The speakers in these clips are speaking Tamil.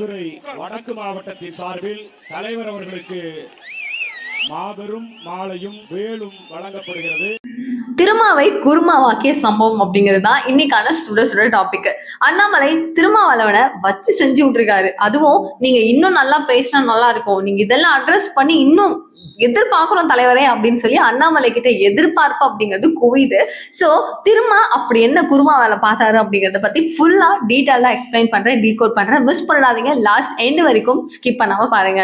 மதுரை வடக்கு மாவட்டத்தின் சார்பில் தலைவர் அவர்களுக்கு மாபெரும் மாலையும் வேலும் வழங்கப்படுகிறது. திருமாவை குருமாவாக்கிய சம்பவம் அப்படிங்கிறது தான் இன்னைக்கான சுட சுட டாபிக் அண்ணாமலை திருமாவளவனை வச்சு செஞ்சு விட்டுருக்காரு. அதுவும் நீங்க இன்னும் நல்லா பேசினா நல்லா இருக்கும். நீங்க இதெல்லாம் அட்ரஸ் பண்ணி இன்னும் எதிர்பார்க்கிறோம் தலைவரே அப்படின்னு சொல்லி அண்ணாமலை கிட்ட எதிர்பார்ப்பு அப்படிங்கிறது குவிது சோ திருமா அப்படி என்ன குருமா வேலை பார்த்தாரு அப்படிங்கறத பத்தி ஃபுல்லா டீட்டெயிலா எக்ஸ்பிளைன் பண்றேன் டீகோட் பண்றேன். மிஸ் பண்ணாதீங்க லாஸ்ட் எண்ட் வரைக்கும் ஸ்கிப் பண்ணாம பாருங்க.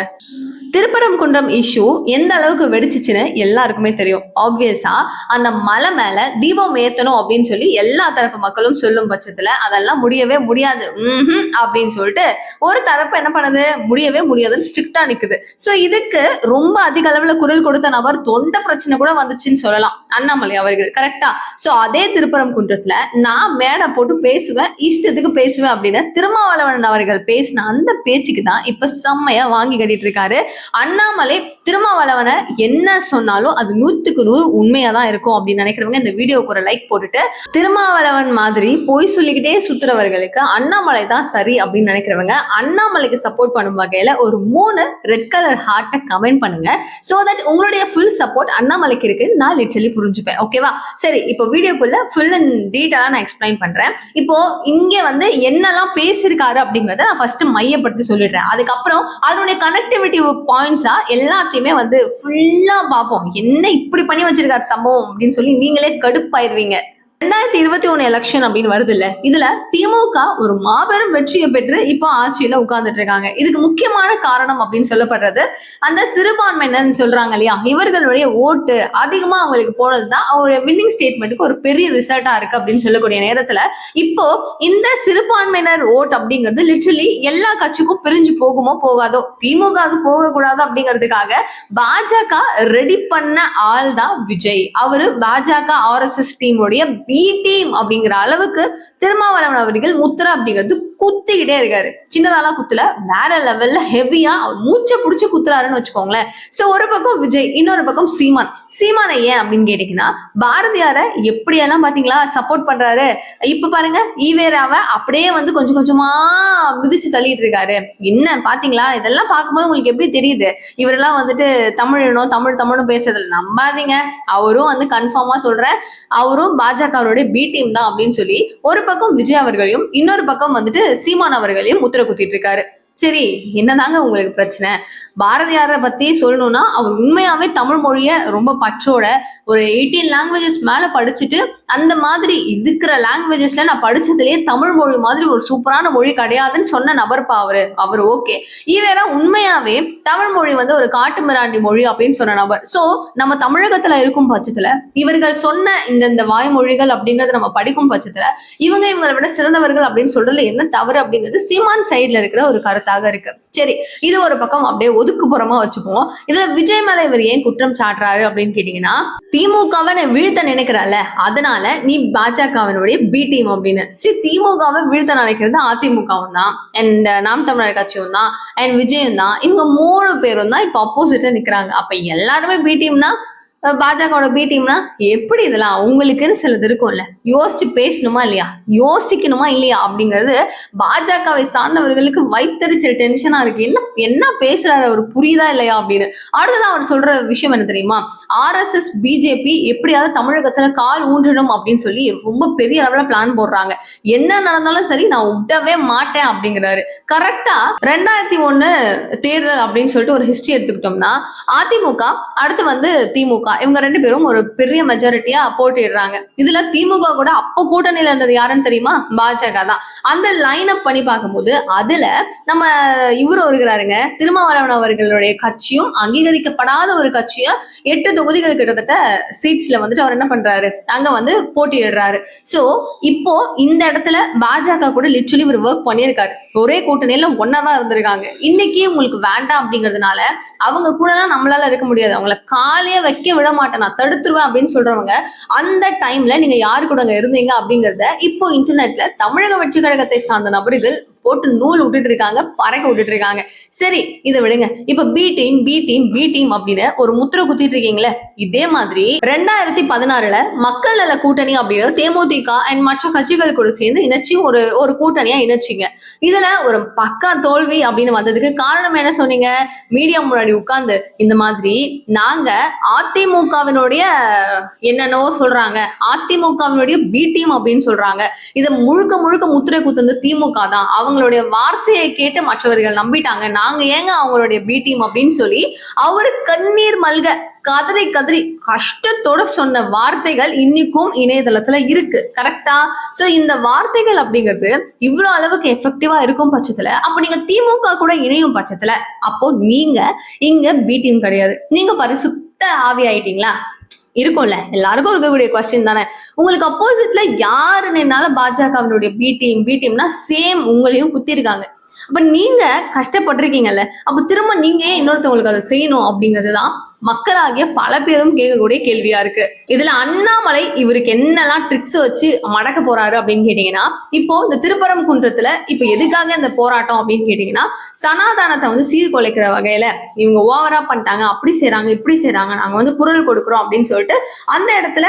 திருப்பரங்குன்றம் இஷ்யூ எந்த அளவுக்கு வெடிச்சிச்சுன்னு எல்லாருக்குமே தெரியும். ஆப்வியஸா அந்த மலை மேல தீபம் ஏத்தணும் அப்படின்னு சொல்லி எல்லா தரப்பு மக்களும் சொல்லும் பட்சத்துல அதெல்லாம் முடியவே முடியாது. அப்படின்னு சொல்லிட்டு ஒரு தரப்பு என்ன பண்ணுது? முடியவே முடியாதுன்னு ஸ்ட்ரிக்டா நிக்குது. சோ இதுக்கு ரொம்ப அதிக அளவுல குரல் கொடுத்த நபர் தொண்டை பிரச்சனை கூட வந்துச்சுன்னு சொல்லலாம். அண்ணாமலை அவர்கள் கரெக்டா சோ அதே திருப்பரம் குன்றத்துல நான் மேடை போட்டு பேசுவேன் இஷ்டத்துக்கு பேசுவேன் அப்படின்னு திருமாவளவன் அவர்கள் பேசின அந்த பேச்சுக்கு தான் இப்ப செம்மையா வாங்கி கட்டிட்டு இருக்காரு. அண்ணாமலை திருமாவளவனை என்ன சொன்னாலும் அது நூத்துக்கு நூறு உண்மையா தான் இருக்கும் அப்படின்னு நினைக்கிறவங்க இந்த வீடியோக்கு ஒரு லைக் போட்டுட்டு திருமாவளவன் மாதிரி பொய் சொல்லிக்கிட்டே சுத்துறவர்களுக்கு அண்ணாமலை தான் சரி அப்படின்னு நினைக்கிறவங்க அண்ணாமலைக்கு சப்போர்ட் பண்ணும் வகையில ஒரு மூணு ரெட் கலர் ஹார்ட்டை கமெண்ட் பண்ணுங்க. சோ தட் உங்களுடைய ஃபுல் சப்போர்ட் அண்ணாமலைக்கு இருக்குன்னு நான் லிட்ரலி புரிஞ்சுப்பேன். ஓகேவா சரி இப்போ வீடியோக்குள்ள ஃபுல் அண்ட் டீட்டெயிலாக நான் எக்ஸ்பிளைன் பண்றேன். இப்போ இங்கே வந்து என்னெல்லாம் பேசியிருக்காரு அப்படிங்கிறத நான் ஃபர்ஸ்ட் மையப்படுத்தி சொல்லிடுறேன். அதுக்கப்புறம் அதனுடைய கனெக்டிவிட்டி பாயிண்ட்ஸா எல்லாத்தையுமே வந்து ஃபுல்லா பார்ப்போம். என்ன இப்படி பண்ணி வச்சிருக்காரு சம்பவம் அப்படின்னு சொல்லி நீங்களே கடுப்பாயிருவீங்க. ரெண்டாயிரத்தி இருபத்தி ஒண்ணு எலெக்ஷன் அப்படின்னு வருது இல்ல இதுல திமுக ஒரு மாபெரும் வெற்றியை பெற்று இப்போ ஆட்சியில உட்கார்ந்துட்டு இருக்காங்க. இதுக்கு முக்கியமான காரணம் அப்படின்னு சொல்லப்படுறது அந்த சிறுபான்மையினர் சொல்றாங்க இல்லையா? இவர்களுடைய ஓட்டு அதிகமா அவங்களுக்கு போனதுதான் அவங்களுடைய வின்னிங் ஸ்டேட்மெண்ட்டுக்கு ஒரு பெரிய ரிசல்ட்டா இருக்கு அப்படின்னு சொல்லக்கூடிய நேரத்துல இப்போ இந்த சிறுபான்மையினர் ஓட் அப்படிங்கிறது லிட்ரலி எல்லா கட்சிக்கும் பிரிஞ்சு போகுமோ போகாதோ திமுக போகக்கூடாது அப்படிங்கிறதுக்காக பாஜக ரெடி பண்ண ஆள் தான் விஜய். அவரு பாஜக ஆர்எஸ்எஸ் டீமுடைய பி டீம் அப்படிங்கிற அளவுக்கு திருமாவளவன் அவர்கள் முத்திரை அப்படிங்கிறது குத்திக்கிட்டே இருக்காரு. சின்னதாலாம் குத்துல. வேற லெவல்ல ஹெவியா அவர் மூச்சை புடிச்சு குத்துறாருன்னு வச்சுக்கோங்களேன். சோ ஒரு பக்கம் விஜய் இன்னொரு பக்கம் சீமான். சீமானை ஏன் அப்படின்னு கேட்டீங்கன்னா பாரதியார எப்படியெல்லாம் பாத்தீங்களா சப்போர்ட் பண்றாரு? இப்ப பாருங்க ஈவேராவ அப்படியே வந்து கொஞ்சம் கொஞ்சமா மிதிச்சு தள்ளிட்டு இருக்காரு. என்ன பாத்தீங்களா? இதெல்லாம் பார்க்கும்போது உங்களுக்கு எப்படி தெரியுது? இவரெல்லாம் வந்துட்டு தமிழனோ தமிழ் தமிழ்னு பேசுறதுல நம்பாதீங்க. அவரும் வந்து கன்ஃபார்மா சொல்றேன். அவரும் பாஜகவருடைய பி டீம் தான் அப்படின்னு சொல்லி ஒரு பக்கம் விஜய் அவர்களையும் இன்னொரு பக்கம் வந்துட்டு சீமான் அவர்களையும் முத்திர குத்திட்டு இருக்காரு. சரி என்னதாங்க உங்களுக்கு பிரச்சனை? பாரதியாரை பத்தி சொல்லணும்னா அவர் உண்மையாவே தமிழ் மொழிய ரொம்ப பற்றோட ஒரு எயிட்டீன் லாங்குவேஜஸ் மேல படிச்சுட்டு அந்த மாதிரி இருக்கிற லாங்குவேஜஸ்ல நான் படிச்சதுலயே தமிழ் மொழி மாதிரி ஒரு சூப்பரான மொழி கிடையாதுன்னு சொன்ன நபர்ப்பா அவரு. அவர் ஓகே ஈவேரா உண்மையாவே தமிழ் மொழி வந்து ஒரு காட்டு மிராண்டி மொழி அப்படின்னு சொன்ன நபர். சோ நம்ம தமிழகத்துல இருக்கும் பட்சத்துல இவர்கள் சொன்ன இந்த இந்த வாய்மொழிகள் அப்படிங்கறத நம்ம படிக்கும் பட்சத்துல இவங்க இவங்களை விட சிறந்தவர்கள் அப்படின்னு சொல்றதுல என்ன தவறு அப்படிங்கிறது சீமான் சைட்ல இருக்கிற ஒரு கருத்தா கருத்தாக இருக்கு. சரி இது ஒரு பக்கம் அப்படியே ஒதுக்குப்புறமா வச்சுப்போம். இதுல விஜய் மேல இவர் ஏன் குற்றம் சாட்டுறாரு அப்படின்னு கேட்டீங்கன்னா திமுகவை வீழ்த்த நினைக்கிறல்ல அதனால நீ பாஜகவினுடைய பி டீம் அப்படின்னு. சரி திமுகவை வீழ்த்த நினைக்கிறது அதிமுகவும் தான் அண்ட் நாம் தமிழர் கட்சியும் தான் அண்ட் விஜயும் தான். இவங்க மூணு பேரும் தான் இப்போ அப்போசிட்ல நிக்கிறாங்க. அப்ப எல்லாருமே பி டீம்னா பாஜகவோட பி டீம்னா எப்படி இதெல்லாம் உங்களுக்குன்னு சிலது இருக்கும்ல. யோசிச்சு பேசணுமா இல்லையா? யோசிக்கணுமா இல்லையா அப்படிங்கிறது பாஜகவை சார்ந்தவர்களுக்கு வைத்தறிச்சல் டென்ஷனா இருக்கு. என்ன என்ன பேசுறாரு அவர்? புரியுதா இல்லையா அப்படின்னு. அடுத்ததான் அவர் சொல்ற விஷயம் என்ன தெரியுமா? ஆர்எஸ்எஸ் பிஜேபி எப்படியாவது தமிழகத்துல கால் ஊன்றணும் அப்படின்னு சொல்லி ரொம்ப பெரிய அளவுல பிளான் போடுறாங்க. என்ன நடந்தாலும் சரி நான் விடவே மாட்டேன் அப்படிங்கிறாரு. கரெக்டா ரெண்டாயிரத்தி ஒண்ணு தேர்தல் அப்படின்னு சொல்லிட்டு ஒரு ஹிஸ்டரி எடுத்துக்கிட்டோம்னா அதிமுக அடுத்து வந்து திமுக. இவங்க ரெண்டு பேரும் ஒரு பெரிய மெஜாரிட்டியா போட்டிடுறாங்க இதுல திமுக கூட அப்ப கூட்டணியில இருந்தது யாருன்னு தெரியுமா? பாஜக தான். அந்த லைன் அப் பண்ணி பார்க்கும்போது அதுல நம்ம இவரு இருக்கிறாருங்க திருமாவளவன் அவர்களுடைய கட்சியும் அங்கீகரிக்கப்படாத ஒரு கட்சியா எட்டு தொகுதிகள் கிட்டத்தட்ட சீட்ஸ்ல வந்துட்டு அவர் என்ன பண்றாரு? அங்க வந்து போட்டியிடுறாரு. சோ இப்போ இந்த இடத்துல பாஜக கூட லிட்ரலி ஒரு ஒர்க் பண்ணியிருக்காரு. ஒரே கூட்டணியில ஒன்னாதான் இருந்திருக்காங்க. இன்னைக்கு உங்களுக்கு வேண்டாம் அப்படிங்கிறதுனால அவங்க கூடலாம் நம்மளால இருக்க முடியாது. அவங்கள காலையே வைக்க விட மாட்டேன் நான் தடுத்துருவேன் அப்படின்னு சொல்றவங்க அந்த டைம்ல நீங்க யாரு கூட இருந்தீங்க அப்படிங்கறத இப்போ இன்டர்நெட்ல தமிழக வெற்றி கழகத்தை சார்ந்த நபர்கள் போட்டு நூல் விட்டுட்டு இருக்காங்க பறக்க விட்டுட்டு இருக்காங்க சரி இதை விடுங்க. இப்ப B team B team B team அப்படின்னு ஒரு முத்திரை குத்திட்டு இருக்கீங்களே இதே மாதிரி ரெண்டாயிரத்தி பதினாறுல மக்கள் நல கூட்டணி அப்படின்னு தேமுதிக அண்ட் மற்ற கட்சிகள் கூட சேர்ந்து இணைச்சி ஒரு ஒரு கூட்டணியா இணைச்சிங்க. இதுல ஒரு பக்கா தோல்வி அப்படின்னு வந்ததுக்கு காரணம் என்ன சொன்னீங்க? மீடியா முன்னாடி உட்கார்ந்து இந்த மாதிரி நாங்க அதிமுகவினுடைய என்னென்னவோ சொல்றாங்க அதிமுகவினுடைய பி டீம் அப்படின்னு சொல்றாங்க. இதை முழுக்க முழுக்க முத்திரை குத்துனது திமுக தான். அவங்க அவங்களுடைய வார்த்தையை கேட்டு மற்றவர்கள் நம்பிட்டாங்க. நாங்க ஏங்க அவங்களுடைய பி டீம் அப்படின்னு சொல்லி அவர் கண்ணீர் மல்க கதறி கதறி கஷ்டத்தோட சொன்ன வார்த்தைகள் இன்னைக்கும் இணையதளத்துல இருக்கு. கரெக்டா சோ இந்த வார்த்தைகள் அப்படிங்கிறது இவ்வளவு அளவுக்கு எஃபெக்டிவா இருக்கும் பட்சத்துல அப்ப நீங்க திமுக கூட இணையும் பட்சத்துல அப்போ நீங்க இங்க பி டீம் கிடையாது. நீங்க பரிசுத்த ஆவி ஆயிட்டீங்களா இருக்கும்ல. எல்லாருக்கும் இருக்கக்கூடிய கொஸ்டின் தானே. உங்களுக்கு அப்போசிட்ல யார் நின்னால பாஜகவினுடைய பி டீம் பி டீம்னா சேம் உங்களையும் குத்திருக்காங்க. அப்ப நீங்க கஷ்டப்பட்டிருக்கீங்கல்ல அப்ப திரும்ப நீங்க ஏன் இன்னொருத்தவங்களுக்கு அதை செய்யணும் அப்படிங்கறதுதான் மக்களாகிய பல பேரும் கேட்கக்கூடிய கேள்வியா இருக்கு. இதுல அண்ணாமலை இவருக்கு என்னெல்லாம் ட்ரிக்ஸ் வச்சு மடக்க போறாரு அப்படின்னு கேட்டீங்கன்னா இப்போ இந்த திருப்பரம் குன்றத்துல இப்ப எதுக்காக இந்த போராட்டம் அப்படின்னு கேட்டீங்கன்னா சனாதானத்தை வந்து சீர்குலைக்கிற வகையில இவங்க ஓவரா பண்ணிட்டாங்க அப்படி செய்யறாங்க இப்படி செய்யறாங்க நாங்க வந்து குரல் கொடுக்குறோம் அப்படின்னு சொல்லிட்டு அந்த இடத்துல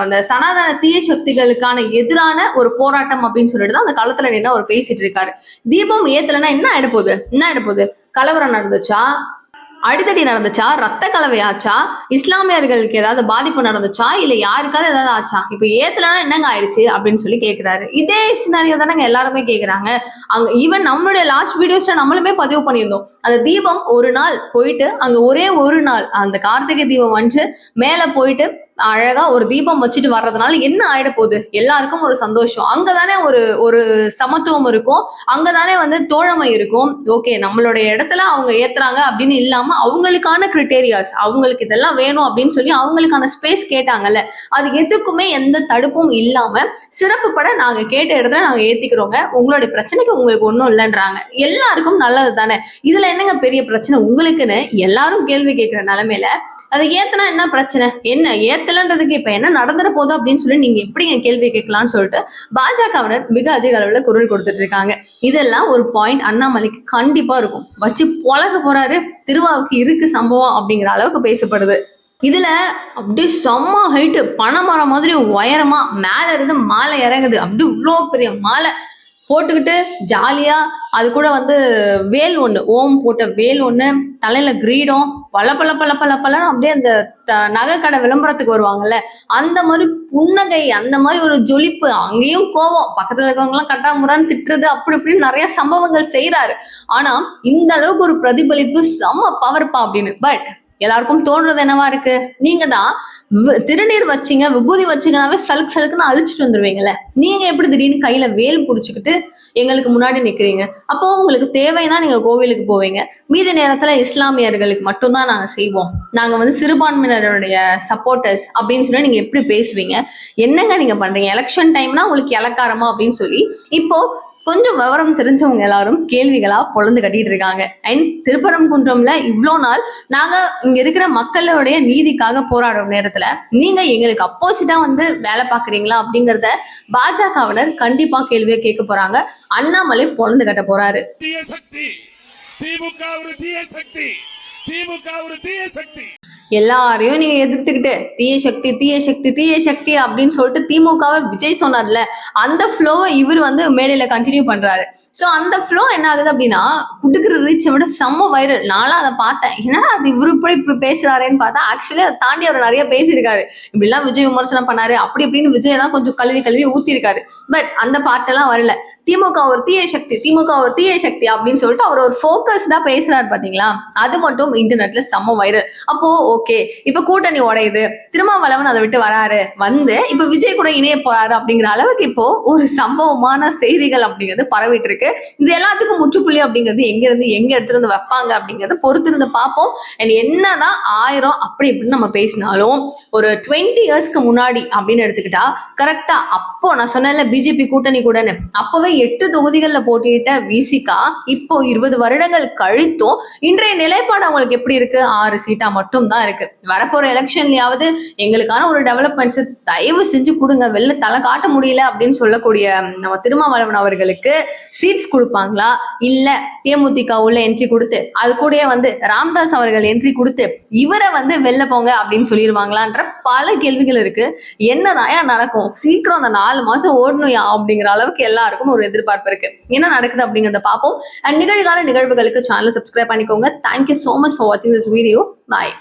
அந்த சனாதன தீய சக்திகளுக்கான எதிரான ஒரு போராட்டம் அப்படின்னு சொல்லிட்டு தான் அந்த களத்துல நின்று அவர் பேசிட்டு இருக்காரு. தீபம் ஏத்தலைன்னா என்ன ஆயிட போகுது என்ன ஆயிட போகுது கலவரம் நடந்துச்சா? அடித்தடி நடந்துச்சா? ரத்த ஆச்சா? இஸ்லாமியர்களுக்கு ஏதாவது பாதிப்பு நடந்துச்சா? இல்ல யாருக்காவது ஏதாவது ஆச்சா? இப்ப ஏத்துலனா என்னங்க ஆயிடுச்சு? அப்படின்னு சொல்லி கேக்குறாரு. இதே சினாரியோ தானங்க எல்லாருமே கேக்குறாங்க. அங்க ஈவன் நம்மளுடைய லாஸ்ட் வீடியோஸ்ல நம்மளுமே பதிவு பண்ணியிருந்தோம். அந்த தீபம் ஒரு நாள் போயிட்டு அங்க ஒரே ஒரு நாள் அந்த கார்த்திகை தீபம் வந்து மேல போயிட்டு அழகா ஒரு தீபம் வச்சுட்டு வர்றதுனால என்ன ஆயிட போகுது? எல்லாருக்கும் ஒரு சந்தோஷம். அங்கதானே ஒரு ஒரு சமத்துவம் இருக்கும். அங்கதானே வந்து தோழமை இருக்கும். ஓகே நம்மளுடைய இடத்துல அவங்க ஏத்துறாங்க அப்படின்னு இல்லாம அவங்களுக்கான கிரிட்டேரியாஸ் அவங்களுக்கு இதெல்லாம் வேணும் அப்படின்னு சொல்லி அவங்களுக்கான ஸ்பேஸ் கேட்டாங்கல்ல. அது எதுக்குமே எந்த தடுப்பும் இல்லாம சிறப்பு பட நாங்க கேட்ட இடத்துல நாங்க ஏத்திக்கிறோங்க. உங்களுடைய பிரச்சனைக்கு உங்களுக்கு ஒன்றும் இல்லைன்றாங்க. எல்லாருக்கும் நல்லது தானே இதுல என்னங்க பெரிய பிரச்சனை? உங்களுக்குன்னு எல்லாரும் கேள்வி கேட்கிற நிலைமையில அதை ஏத்தனா என்ன பிரச்சனை? என்ன? ஏத்தலன்றதுக்கு இப்ப என்ன நடந்துட போதும் அப்படின்னு சொல்லி நீங்க எப்படிங்க கேள்வி கேட்கலாம்னு சொல்லிட்டு பாஜகவினர் மிக அதிக அளவுல குரல் கொடுத்துட்டு இருக்காங்க. இதெல்லாம் ஒரு பாயிண்ட் அண்ணாமலைக்கு கண்டிப்பா இருக்கும். வச்சு பழக போறாரு. திருவாவுக்கு இருக்கு சம்பவம் அப்படிங்கிற அளவுக்கு பேசப்படுது. இதுல அப்படியே செம்ம ஹைட்டு பனை மரம் மாதிரி உயரமா மேல இருந்து மாலை இறங்குது. அப்படி இவ்வளோ பெரிய மாலை. போட்டுக்கிட்டு ஜாலியா அது கூட வந்து வேல் ஒண்ணு ஓம் போட்ட வேல் ஒண்ணு தலையில கிரீடம் பல பல பல பல பலன்னு அப்படியே அந்த த- நகைக்கடை விளம்பரத்துக்கு வருவாங்கல்ல அந்த மாதிரி புன்னகை அந்த மாதிரி ஒரு ஜொலிப்பு அங்கேயும் கோவம் பக்கத்துல இருக்கவங்க எல்லாம் கட்டாமுறான்னு திட்டுறது அப்படி இப்படின்னு நிறைய சம்பவங்கள் செய்யறாரு ஆனா இந்த அளவுக்கு ஒரு பிரதிபலிப்பு செம்ம பவர்ப்பா அப்படின்னு. பட் எல்லாருக்கும் தோன்றது என்னவா இருக்கு? நீங்க தான் திருநீர் வச்சீங்க விபூதி வச்சீங்கன்னாவே சலுக்கு சலுக்குன்னு அழிச்சிட்டு வந்துருவீங்கல்ல. நீங்க எப்படி திடீர்னு கையில வேல் புடிச்சுக்கிட்டு எங்களுக்கு முன்னாடி நிக்கிறீங்க? அப்போ உங்களுக்கு தேவைன்னா நீங்க கோவிலுக்கு போவீங்க. மீதி நேரத்துல இஸ்லாமியர்களுக்கு மட்டும்தான் நாங்க செய்வோம். நாங்க வந்து சிறுபான்மையினருடைய சப்போர்ட்டர்ஸ் அப்படின்னு சொல்லி நீங்க எப்படி பேசுவீங்க? என்னங்க நீங்க பண்றீங்க? எலெக்ஷன் டைம்னா உங்களுக்கு இலக்காரமா அப்படின்னு சொல்லி. இப்போ கொஞ்சம் விவரம் தெரிஞ்சவங்க எல்லாரும் கேள்விகளா பொழந்து கட்டிட்டு இருக்காங்க. அண்ட் திருப்பரங்குன்றம்ல இவ்வளோ நாள் நாங்க இங்க இருக்கிற மக்களுடைய நீதிக்காக போராடும் நேரத்துல நீங்க எங்களுக்கு அப்போசிட்டா வந்து வேலை பாக்குறீங்களா அப்படிங்கறத பாஜகவினர் கண்டிப்பா கேள்வியை கேட்க போறாங்க. அண்ணாமலை பொழந்து கட்ட போறாரு. திமுக ஒரு தீய சக்தி. திமுக ஒரு தீய சக்தி. எல்லாரையும் நீங்க எதிர்த்துக்கிட்டு தீய சக்தி தீய சக்தி தீய சக்தி அப்படின்னு சொல்லிட்டு திமுகவை விஜய் சொன்னார்ல அந்த ஃப்ளோவை இவர் வந்து மேடையில கண்டினியூ பண்றாரு. சோ அந்த ஃப்ளோ என்ன ஆகுது அப்படின்னா குடுக்குற ரீச்சை விட செம்ம வைரல் நானும் அதை பார்த்தேன். என்னடா அது இவரு இப்படி இப்படி பேசுறாருன்னு பார்த்தா ஆக்சுவலி அதை தாண்டி அவர் நிறைய பேசியிருக்காரு. இப்படிலாம் விஜய் விமர்சனம் பண்ணாரு. அப்படி இப்படின்னு விஜய் தான் கொஞ்சம் கல்வி கல்வி ஊத்திருக்காரு பட் அந்த பாட்டெல்லாம் எல்லாம் வரல. திமுக ஒரு தீய சக்தி திமுக ஒரு தீய சக்தி அப்படின்னு சொல்லிட்டு அவர் ஒரு ஃபோக்கஸ்டா பேசுறாரு பாத்தீங்களா? அது மட்டும் இன்டர்நெட்ல செம்ம வைரல் அப்போ ஓகே இப்ப கூட்டணி உடையுது. திருமாவளவன் அதை விட்டு வராரு. வந்து இப்ப விஜய் கூட இணைய போறாரு அப்படிங்கிற அளவுக்கு இப்போ ஒரு சம்பவமான செய்திகள் அப்படிங்கிறது பரவிட்டு இருக்கு. இது எல்லாத்துக்கும் முற்றுப்புள்ளி அப்படிங்கிறது எங்க இருந்து எங்க எடுத்துட்டு வந்து வைப்பாங்க அப்படிங்கறத பொறுத்திருந்து பார்ப்போம். அண்ட் என்னதான் ஆயிரம் அப்படி இப்படின்னு நம்ம பேசினாலும் ஒரு டுவெண்ட்டி இயர்ஸ்க்கு முன்னாடி அப்படின்னு எடுத்துக்கிட்டா கரெக்டா அப்போ நான் சொன்னேன்ல பிஜேபி கூட்டணி கூடன்னு அப்பவே எட்டு தொகுதிகளில் போட்டியிட்ட விசிகா இப்போ இருபது வருடங்கள் கழித்தும் இன்றைய நிலைப்பாடு அவங்களுக்கு எப்படி இருக்கு? ஆறு சீட்டா மட்டும் தான் இருக்கு. வரப்போற எலெக்ஷன்லயாவது எங்களுக்கான ஒரு டெவலப்மெண்ட்ஸ் தயவு செஞ்சு கொடுங்க. வெளில தலை காட்ட முடியல அப்படின்னு சொல்லக்கூடிய நம்ம திருமாவளவன் அவர்களுக்கு சீட்ஸ் கொடுப்பாங்களா? இல்ல தேமுதிக உள்ள என்ட்ரி கொடுத்து அது கூடயே வந்து ராம்தாஸ் அவர்கள் என்ட்ரி கொடுத்து இவரை வந்து வெளில போங்க அப்படின்னு சொல்லிடுவாங்களான்ற பல கேள்விகள் இருக்கு. என்னதான் நடக்கும்? சீக்கிரம் அந்த நாலு மாசம் ஓடணும்யா அப்படிங்கிற அளவுக்கு எல்லாருக்கும் ஒரு எதிர்பார்ப்பு இருக்கு. என்ன நடக்குது அப்படிங்கறத பார்ப்போம். அண்ட் நிகழ்கால நிகழ்வுகளுக்கு சேனல் சப்ஸ்கிரைப் பண்ணிக்கோங்க. Thank you so much for வாட்சிங் திஸ் வீடியோ பாய்